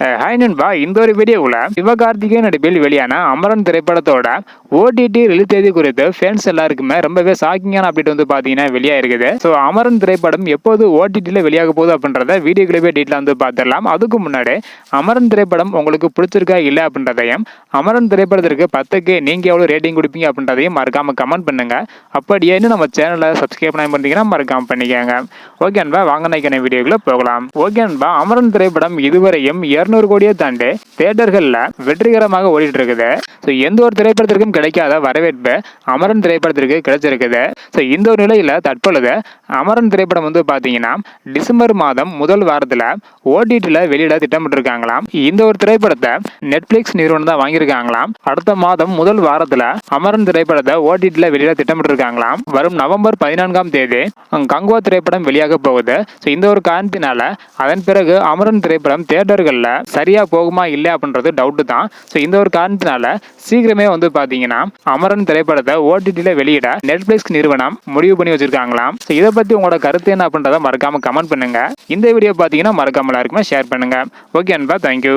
Hi நண்பா. இந்த ஒரு வீடியோவில் சிவகார்த்திகேயன் நடிப்பில் வெளியான அமரன் திரைப்படத்தோட ஓடிடி ரிலீஸ் தேதி குறித்து ஃபேன்ஸ் எல்லாருக்குமே ரொம்பவே ஷாக்கிங்கான அப்டேட் வந்து பார்த்தீங்கன்னா வெளியாக இருக்குது ஸோ அமரன் திரைப்படம் எப்போது ஓடிடியில் வெளியாக போகுது அப்படின்றத வீடியோ கிளிப்பே டீட்டெயில் வந்து பார்த்துடலாம் அதுக்கு முன்னாடி அமரன் திரைப்படம் உங்களுக்கு பிடிச்சிருக்கா இல்லை அப்படின்றதையும் அமரன் திரைப்படத்திற்கு பத்துக்கு நீங்கள் எவ்வளோ ரேட்டிங் கொடுப்பீங்க அப்படின்றதையும் மறக்காமல் கமெண்ட் பண்ணுங்க. அப்படியே நம்ம சேனலை சப்ஸ்கிரைப் பண்ணி பண்ணிங்கன்னா மறக்காமல் பண்ணிக்கோங்க. ஓகே அன்பா வாங்க நினைக்கிற வீடியோக்குள்ளே போகலாம். ஓகே அன்பா அமரன் திரைப்படம் இதுவரையும் இருநூறு கோடியை தாண்டி தேட்டர்களில் வெற்றிகரமாக ஓடிட்டு இருக்குது ஸோ எந்த ஒரு திரைப்படத்திற்கும் கிடைக்காத வரவேற்பு அமரன் திரைப்படத்திற்கு கிடைச்சிருக்குது. ஸோ இந்த ஒரு நிலையில் தற்பொழுது அமரன் திரைப்படம் வந்து பார்த்தீங்கன்னா டிசம்பர் மாதம் முதல் வாரத்தில் ஓடிடியில் வெளியிட திட்டமிட்டிருக்காங்களாம். இந்த ஒரு திரைப்படத்தை நெட்ஃப்ளிக்ஸ் நிறுவனம் தான் வாங்கியிருக்காங்களாம். அடுத்த மாதம் முதல் வாரத்தில் அமரன் திரைப்படத்தை ஓடிடியில் வெளியிட திட்டமிட்டிருக்காங்களாம். வரும் நவம்பர் பதினான்காம் தேதி கங்குவா திரைப்படம் வெளியாக போகுது. ஸோ இந்த ஒரு காரணத்தினால அதன் பிறகு அமரன் திரைப்படம் தியேட்டர்களில் சரியாக போகுமா இல்லை அப்படின்றது டவுட்டு தான். ஸோ இந்த ஒரு காரணத்தினால சீக்கிரமே வந்து பார்த்தீங்கன்னா அமரன் திரைப்படத்தை ஓடிடியில் வெளியிட நெட்ஃப்ளிக்ஸ் நிறுவனம் முடிவு பண்ணி வச்சிருக்காங்களாம். ஸோ இதை பற்றி உங்களோட கருத்து என்ன அப்படின்றத மறக்காம கமெண்ட் பண்ணுங்க. இந்த வீடியோ பார்த்தீங்கன்னா மறக்காமல் எல்லாருக்குமே ஷேர் பண்ணுங்க. ஓகே அன்பா தேங்க்யூ